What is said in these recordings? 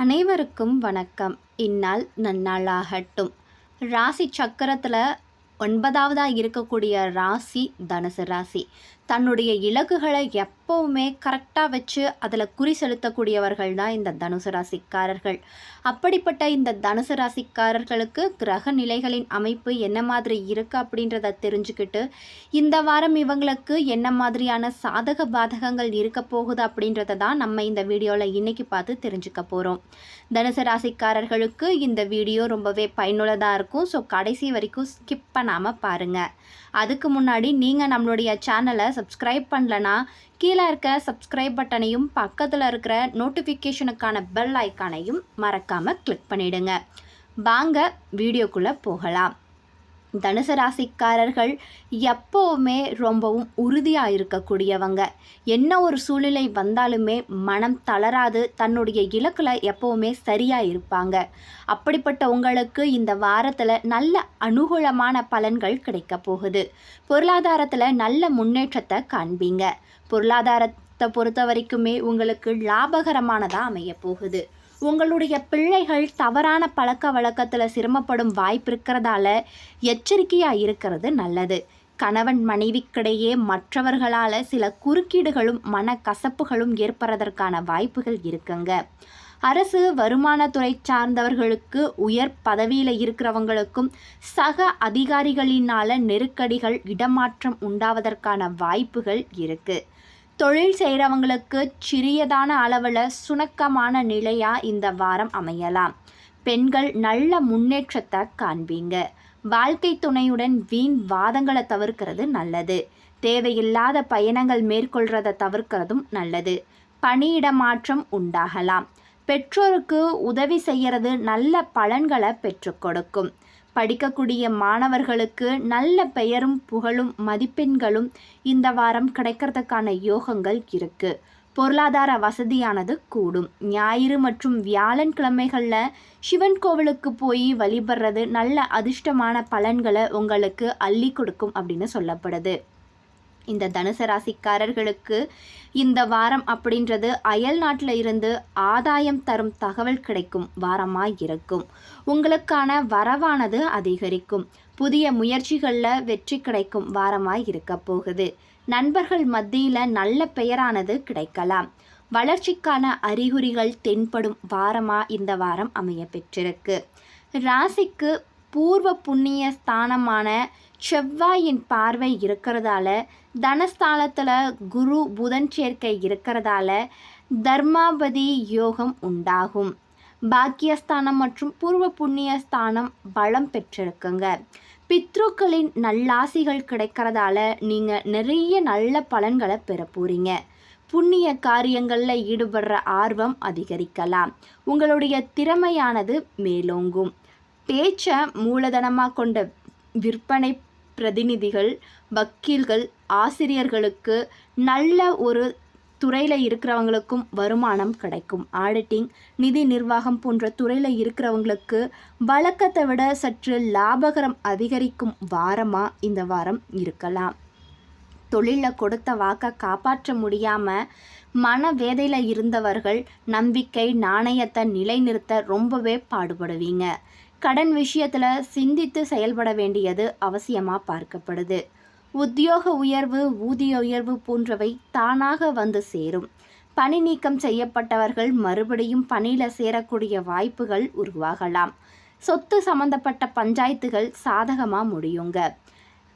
அனைவருக்கும் வணக்கம். இந்நாள் நன்னாளாகட்டும். ராசி சக்கரத்தில் ஒன்பதாவதாக இருக்கக்கூடிய ராசி தனுசு ராசி. தன்னுடைய இலக்குகளை எப்போவுமே கரெக்டாக வச்சு அதில் குறி செலுத்தக்கூடியவர்கள் தான் இந்த தனுசு ராசிக்காரர்கள். அப்படிப்பட்ட இந்த தனுசு ராசிக்காரர்களுக்கு கிரக நிலைகளின் அமைப்பு என்ன மாதிரி இருக்குது அப்படின்றத தெரிஞ்சுக்கிட்டு இந்த வாரம் இவங்களுக்கு என்ன மாதிரியான சாதக பாதகங்கள் இருக்க போகுது அப்படின்றத தான் நம்ம இந்த வீடியோவில் இன்றைக்கி பார்த்து தெரிஞ்சுக்க போகிறோம் தனுசு ராசிக்காரர்களுக்கு இந்த வீடியோ ரொம்பவே பயனுள்ளதாக இருக்கும். ஸோ கடைசி வரைக்கும் ஸ்கிப் பண்ணாமல் பாருங்கள் அதுக்கு முன்னாடி நீங்கள் நம்மளுடைய சேனலை சப்ஸ்கிரைப் பண்ணலனா கீழே இருக்க சப்ஸ்கிரைப் பட்டனையும் பக்கத்தில் இருக்கிற நோட்டிஃபிகேஷனுக்கான பெல் ஐக்கானையும் மறக்காமல் கிளிக் பண்ணிவிடுங்க வாங்க வீடியோக்குள்ளே போகலாம். தனுசு ராசிக்காரர்கள் எப்போவுமே ரொம்பவும் உறுதியாக இருக்கக்கூடியவங்க. என்ன ஒரு சூழ்நிலை வந்தாலுமே மனம் தளராது தன்னுடைய இலக்கில் எப்போவுமே சரியாக இருப்பாங்க. அப்படிப்பட்ட உங்களுக்கு இந்த வாரத்தில் நல்ல அனுகூலமான பலன்கள் கிடைக்க போகுது. பொருளாதாரத்தில் நல்ல முன்னேற்றத்தை காண்பீங்க. பொருளாதாரத்தை பொறுத்த வரைக்குமே உங்களுக்கு லாபகரமானதாக அமைய போகுது. உங்களுடைய பிள்ளைகள் தவறான பழக்க வழக்கத்தில் சிரமப்படும் வாய்ப்பு இருக்கிறதால எச்சரிக்கையாக இருக்கிறது நல்லது. கணவன் மனைவிக்கிடையே மற்றவர்களால் சில குறுக்கீடுகளும் மன கசப்புகளும் ஏற்படுறதற்கான வாய்ப்புகள் இருக்குங்க. அரசு வருமானத்துறை சார்ந்தவர்களுக்கு உயர் பதவியில் இருக்கிறவங்களுக்கும் சக அதிகாரிகளினால நெருக்கடிகள் இடமாற்றம் உண்டாவதற்கான வாய்ப்புகள் இருக்குது தொழில் செய்கிறவங்களுக்கு சிறியதான அளவில் சுணக்கமான நிலையாக இந்த வாரம் அமையலாம். பெண்கள் நல்ல முன்னேற்றத்தை காண்பீங்க. வாழ்க்கை துணையுடன் வீண் வாதங்களை தவிர்க்கிறது நல்லது. தேவையில்லாத பயணங்கள் மேற்கொள்றதை தவிர்க்கிறதும் நல்லது. பணியிட மாற்றம் உண்டாகலாம். பெற்றோருக்கு உதவி செய்கிறது நல்ல பலன்களை பெற்றுக் கொடுக்கும். படிக்கக்கூடிய மாணவர்களுக்கு நல்ல பெயரும் புகழும் மதிப்பெண்களும் இந்த வாரம் கிடைக்கிறதுக்கான யோகங்கள் இருக்கு. பொருளாதார வசதியானது கூடும். ஞாயிறு மற்றும் வியாழன் கிழமைகளில் சிவன் கோவிலுக்கு போய் வழிபடுறது நல்ல அதிர்ஷ்டமான பலன்களை உங்களுக்கு அள்ளி கொடுக்கும் அப்படின்னு சொல்லப்படுது. இந்த தனுசு ராசிக்காரர்களுக்கு இந்த வாரம் அப்படின்றது அயல் நாட்டில் இருந்து ஆதாயம் தரும் தகவல் கிடைக்கும். வாரமாக இருக்கும். உங்களுக்கான வரவானது அதிகரிக்கும். புதிய முயற்சிகளில் வெற்றி கிடைக்கும். வாரமாக இருக்க போகுது. நண்பர்கள் மத்தியில் நல்ல பெயரானது கிடைக்கலாம். வளர்ச்சிக்கான அறிகுறிகள் தென்படும் வாரமாக இந்த வாரம் அமைய பெற்றிருக்கு. ராசிக்கு பூர்வ புண்ணிய ஸ்தானமான செவ்வாயின் பார்வை இருக்கிறதால தனஸ்தானத்தில் குரு புதன் சேர்க்கை இருக்கிறதால தர்மாபதி யோகம் உண்டாகும். பாக்கியஸ்தானம் மற்றும் பூர்வ புண்ணிய ஸ்தானம் பலம் பெற்றிருக்குங்க. பித்ருக்களின் நல்லாசிகள் கிடைக்கிறதால நீங்கள் நிறைய நல்ல பலன்களை பெற போகிறீங்க புண்ணிய காரியங்களில் ஈடுபடுற ஆர்வம் அதிகரிக்கலாம். உங்களுடைய திறமையானது மேலோங்கும். பேச்சை மூலதனமாக கொண்ட விற்பனை பிரதிநிதிகள் வக்கீல்கள் ஆசிரியர்களுக்கு நல்ல ஒரு துறையில் இருக்கிறவங்களுக்கும் வருமானம் கிடைக்கும். ஆடிட்டிங் நிதி நிர்வாகம் போன்ற துறையில் இருக்கிறவங்களுக்கு வழக்கத்தை விட சற்று லாபகரம் அதிகரிக்கும் வாரமாக இந்த வாரம் இருக்கலாம். தொழிலில் கொடுத்த வாக்கை காப்பாற்ற முடியாமல் மன வேதையில் இருந்தவர்கள் நம்பிக்கை நாணயத்தை நிலைநிறுத்த ரொம்பவே பாடுபடுவீங்க. கடன் விஷயத்தில் சிந்தித்து செயல்பட வேண்டியது அவசியமாக பார்க்கப்படுது. உத்தியோக உயர்வு ஊதிய உயர்வு போன்றவை தானாக வந்து சேரும். பணி நீக்கம் செய்யப்பட்டவர்கள் மறுபடியும் பணியில் சேரக்கூடிய வாய்ப்புகள் உருவாகலாம். சொத்து சம்பந்தப்பட்ட பஞ்சாயத்துகள் சாதகமாக முடியுங்க.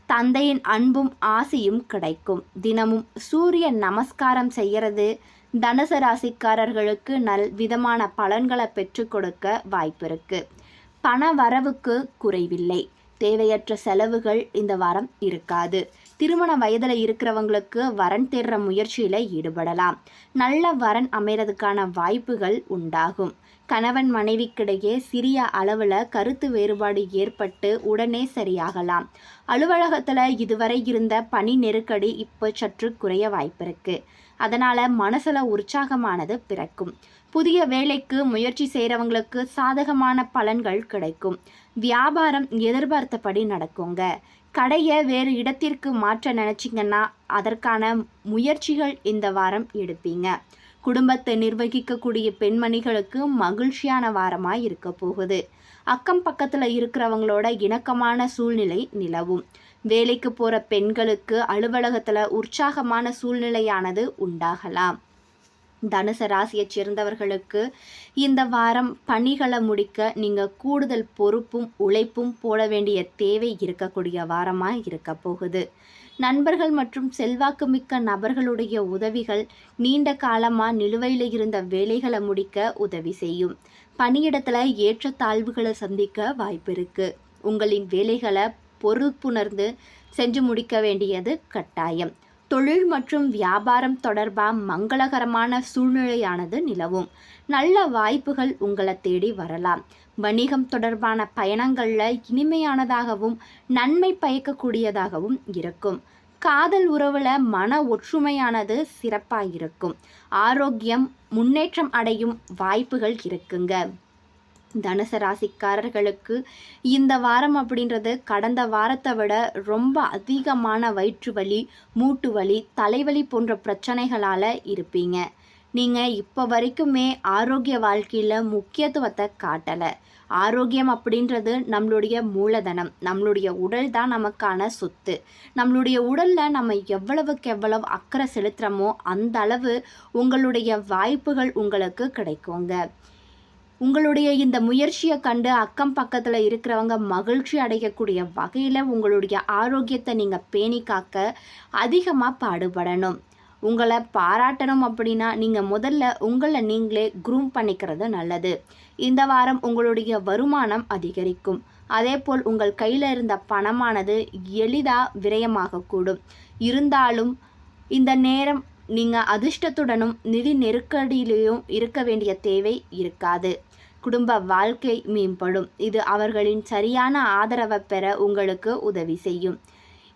தந்தையின் அன்பும் ஆசையும் கிடைக்கும். தினமும் சூரிய நமஸ்காரம் செய்கிறது தனுசு ராசிக்காரர்களுக்கு நல் விதமான பலன்களை பெற்றுக் கொடுக்க வாய்ப்பு இருக்குது பண வரவுக்கு குறைவில்லை. தேவையற்ற செலவுகள் இந்த வாரம் இருக்காது. திருமண வயதில் இருக்கிறவங்களுக்கு வரன் தேடுற முயற்சியில் ஈடுபடலாம். நல்ல வரன் அமைகிறதுக்கான வாய்ப்புகள் உண்டாகும். கணவன் மனைவிக்கிடையே சிறிய அளவில் கருத்து வேறுபாடு ஏற்பட்டு உடனே சரியாகலாம். அலுவலகத்தில் இதுவரை இருந்த பணி நெருக்கடி இப்போ சற்று குறைய வாய்ப்பிருக்கு. அதனால் மனசில் உற்சாகமானது பிறக்கும். புதிய வேலைக்கு முயற்சி செய்கிறவங்களுக்கு சாதகமான பலன்கள் கிடைக்கும். வியாபாரம் எதிர்பார்த்தபடி நடக்குங்க. கடையை வேறு இடத்திற்கு மாற்ற நினச்சிங்கன்னா அதற்கான முயற்சிகள் இந்த வாரம் எடுப்பீங்க. குடும்பத்தை நிர்வகிக்கக்கூடிய பெண்மணிகளுக்கு மகிழ்ச்சியான வாரமாக இருக்க போகுது. அக்கம் பக்கத்தில் இருக்கிறவங்களோட இணக்கமான சூழ்நிலை நிலவும். வேலைக்கு போகிற பெண்களுக்கு அலுவலகத்தில் உற்சாகமான சூழ்நிலையானது உண்டாகலாம். தனுசு ராசியைச் சேர்ந்தவர்களுக்கு இந்த வாரம் பணிகளை முடிக்க நீங்கள் கூடுதல் பொறுப்பும் உழைப்பும் போட வேண்டிய தேவை இருக்கக்கூடிய வாரமாக இருக்க போகுது. நண்பர்கள் மற்றும் செல்வாக்குமிக்க நபர்களுடைய உதவிகள் நீண்ட காலமாக நிலுவையில் இருந்த வேலைகளை முடிக்க உதவி செய்யும். பணியிடத்தில் ஏற்றத்தாழ்வுகளை சந்திக்க வாய்ப்பு இருக்குது உங்களின் வேலைகளை பொறுப்புணர்ந்து செஞ்சு முடிக்க வேண்டியது கட்டாயம். தொழில் மற்றும் வியாபாரம் தொடர்பாக மங்களகரமான சூழ்நிலையானது நிலவும். நல்ல வாய்ப்புகள் உங்களை தேடி வரலாம். வணிகம் தொடர்பான பயணங்களில் இனிமையானதாகவும் நன்மை பயக்கக்கூடியதாகவும் இருக்கும். காதல் உறவில் மன ஒற்றுமையானது சிறப்பாக இருக்கும். ஆரோக்கியம் முன்னேற்றம் அடையும் வாய்ப்புகள் இருக்குங்க. தனுச ராசிக்காரர்களுக்கு இந்த வாரம் அப்படின்றது கடந்த வாரத்தை விட ரொம்ப அதிகமான வயிற்று வலி மூட்டு வலி தலைவலி போன்ற பிரச்சனைகளால் இருப்பீங்க. நீங்கள் இப்போ வரைக்குமே ஆரோக்கிய வாழ்க்கையில் முக்கியத்துவத்தை காட்டலை. ஆரோக்கியம் அப்படின்றது நம்மளுடைய மூலதனம் நம்மளுடைய உடல் தான் நமக்கான சொத்து. நம்மளுடைய உடலில் நம்ம எவ்வளவுக்கு எவ்வளவு அக்கறை செலுத்துகிறோமோ அந்த அளவு உங்களுடைய வாய்ப்புகள் உங்களுக்கு கிடைக்குங்க. உங்களுடைய இந்த முயற்சியை கண்டு அக்கம் பக்கத்தில் இருக்கிறவங்க மகிழ்ச்சி அடையக்கூடிய வகையில் உங்களுடைய ஆரோக்கியத்தை நீங்கள் பேணி காக்க அதிகமாக பாடுபடணும். உங்களை பாராட்டணும் அப்படின்னா நீங்கள் முதல்ல உங்களை நீங்களே குரூம் பண்ணிக்கிறது நல்லது. இந்த வாரம் உங்களுடைய வருமானம் அதிகரிக்கும். அதே போல் உங்கள் கையில் இருந்த பணமானது எளிதாக விரயமாகக்கூடும் இருந்தாலும் இந்த நேரம் நீங்கள் அதிர்ஷ்டத்துடனும் நிதி நெருக்கடியிலையும் இருக்க வேண்டிய தேவை இருக்காது. குடும்ப வாழ்க்கை மேம்படும். இது அவர்களின் சரியான ஆதரவை பெற உங்களுக்கு உதவி செய்யும்.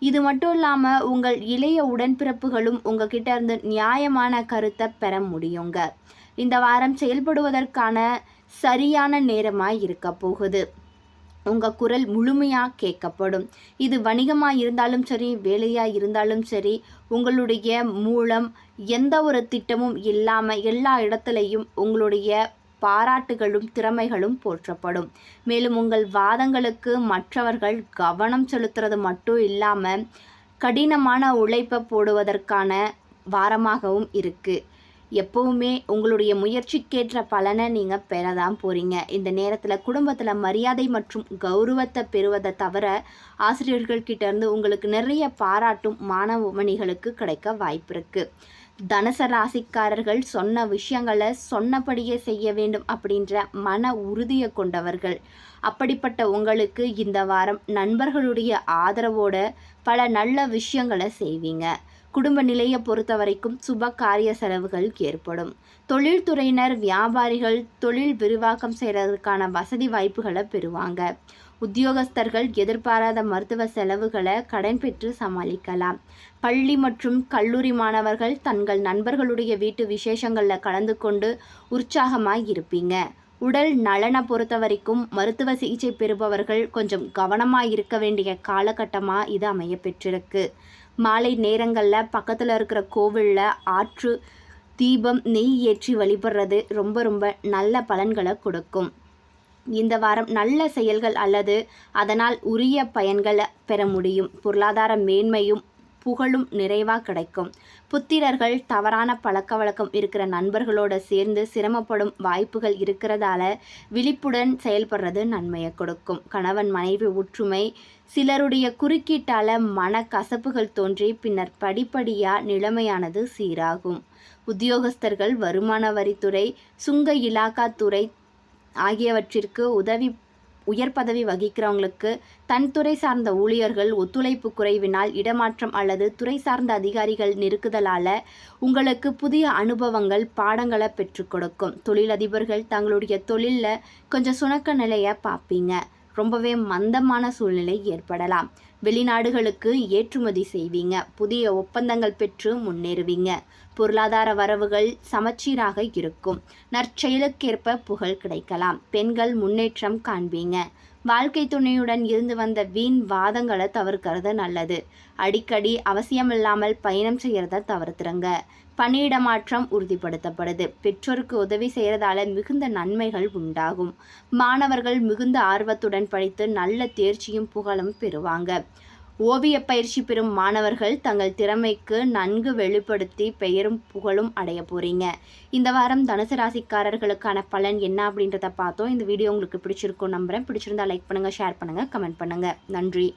இது மட்டும் இல்லாமல் உங்கள் இளைய உடன்பிறப்புகளும் உங்ககிட்ட இருந்து நியாயமான கருத்தை பெற முடியுங்க. இந்த வாரம் செயல்படுவதற்கான சரியான நேரமாக இருக்க போகுது. உங்கள் குரல் முழுமையாக கேட்கப்படும். இது வணிகமாக இருந்தாலும் சரி வேலையாக இருந்தாலும் சரி உங்களுடைய மூலம் எந்த ஒரு திட்டமும் இல்லாமல் எல்லா இடத்துலையும் உங்களுடைய பாராட்டுகளும் திறமைகளும் போற்றப்படும். மேலும் உங்கள் வாதங்களுக்கு மற்றவர்கள் கவனம் செலுத்துறது மட்டும் இல்லாமல் கடினமான உழைப்பை போடுவதற்கான வாரமாகவும் இருக்குது எப்போவுமே உங்களுடைய முயற்சிக்கேற்ற பலனை நீங்கள் பெறதான் போகிறீங்க இந்த நேரத்தில் குடும்பத்தில் மரியாதை மற்றும் கௌரவத்தை பெறுவதை தவிர ஆசிரியர்கள்கிட்ட இருந்து உங்களுக்கு நிறைய பாராட்டும் மாணவமணிகளுக்கு கிடைக்க வாய்ப்பு இருக்குது தனுச ராசிக்காரர்கள் சொன்ன விஷயங்களை சொன்னபடியே செய்ய வேண்டும் அப்படின்ற மன உறுதியை கொண்டவர்கள். அப்படிப்பட்ட உங்களுக்கு இந்த வாரம் நண்பர்களுடைய ஆதரவோட பல நல்ல விஷயங்களை செய்வீங்க. குடும்ப நிலையை பொறுத்த வரைக்கும் சுப காரிய செலவுகள் ஏற்படும். தொழில்துறையினர் வியாபாரிகள் தொழில் விரிவாக்கம் செய்கிறதுக்கான வசதி வாய்ப்புகளை பெறுவாங்க. உத்தியோகஸ்தர்கள் எதிர்பாராத மருத்துவ செலவுகளை கடன் பெற்று சமாளிக்கலாம். பள்ளி மற்றும் கல்லூரி மாணவர்கள் தங்கள் நண்பர்களுடைய வீட்டு விசேஷங்களில் கலந்து கொண்டு உற்சாகமாக இருப்பீங்க. உடல் நலனை பொறுத்த வரைக்கும் மருத்துவ சிகிச்சை பெறுபவர்கள் கொஞ்சம் கவனமாக இருக்க வேண்டிய காலகட்டமாக இது அமைய பெற்றிருக்கு மாலை நேரங்களில் பக்கத்தில் இருக்கிற கோவிலில் ஆற்று தீபம் நெய் ஏற்றி வழிபடுறது ரொம்ப ரொம்ப நல்ல பலன்களை கொடுக்கும். இந்த வாரம் நல்ல செயல்கள் அல்லது அதனால் உரிய பயன்களை பெற முடியும். பொருளாதார மேன்மையும் புகழும் நிறைவாக கிடைக்கும். புத்திரர்கள் தவறான பழக்க வழக்கம் இருக்கிற நண்பர்களோட சேர்ந்து சிரமப்படும் வாய்ப்புகள் இருக்கிறதால விழிப்புடன் செயல்படுறது நன்மையை கொடுக்கும். கணவன் மனைவி ஒற்றுமை சிலருடைய குறுக்கீட்டால் மன கசப்புகள் தோன்றி பின்னர் படிப்படியாக நிலைமையானது சீராகும். உத்தியோகஸ்தர்கள் வருமான வரித்துறை சுங்க இலாக்கா துறை ஆகியவற்றிற்கு உதவி உயர் பதவி வகிக்கிறவங்களுக்கு தன் துறை சார்ந்த ஊழியர்கள் ஒத்துழைப்பு குறைவினால் இடமாற்றம் அல்லது துறை சார்ந்த அதிகாரிகள் நெருக்குதலால் உங்களுக்கு புதிய அனுபவங்கள் பாடங்களை பெற்றுக் கொடுக்கும். தொழிலதிபர்கள் தங்களுடைய தொழிலில் கொஞ்சம் சுணக்க நிலையை பார்ப்பீங்க ரொம்பவே மந்தமான சூழ்நிலை ஏற்படலாம். வெளிநாடுகளுக்கு ஏற்றுமதி செய்வீங்க. புதிய ஒப்பந்தங்கள் பெற்று முன்னேறுவீங்க. பொருளாதார வரவுகள் சமச்சீராக இருக்கும். நற்செயலுக்கேற்ப புகழ் கிடைக்கலாம். பெண்கள் முன்னேற்றம் காண்பீங்க. வாழ்க்கை துணையுடன் இருந்து வந்த வீண் வாதங்களை தவிர்க்கிறது நல்லது. அடிக்கடி அவசியமில்லாமல் பயணம் செய்கிறத தவிர்த்துருங்க பணியிட மாற்றம் உறுதிப்படுத்தப்படுது. பெற்றோருக்கு உதவி செய்கிறதால மிகுந்த நன்மைகள் உண்டாகும். மாணவர்கள் மிகுந்த ஆர்வத்துடன் படித்து நல்ல தேர்ச்சியும் புகழும் பெறுவாங்க. ஓவிய பயிற்சி பெறும் மாணவர்கள் தங்கள் திறமைக்கு நன்கு வெளிப்படுத்தி பெயரும் புகழும் அடைய போகிறீங்க இந்த வாரம் தனுசு ராசிக்காரர்களுக்கான பலன் என்ன அப்படின்றத பார்த்தோம். இந்த வீடியோ உங்களுக்கு பிடிச்சிருக்கும் நம்புகிறேன் பிடிச்சிருந்தா லைக் பண்ணுங்கள் ஷேர் பண்ணுங்கள் கமெண்ட் பண்ணுங்கள் நன்றி.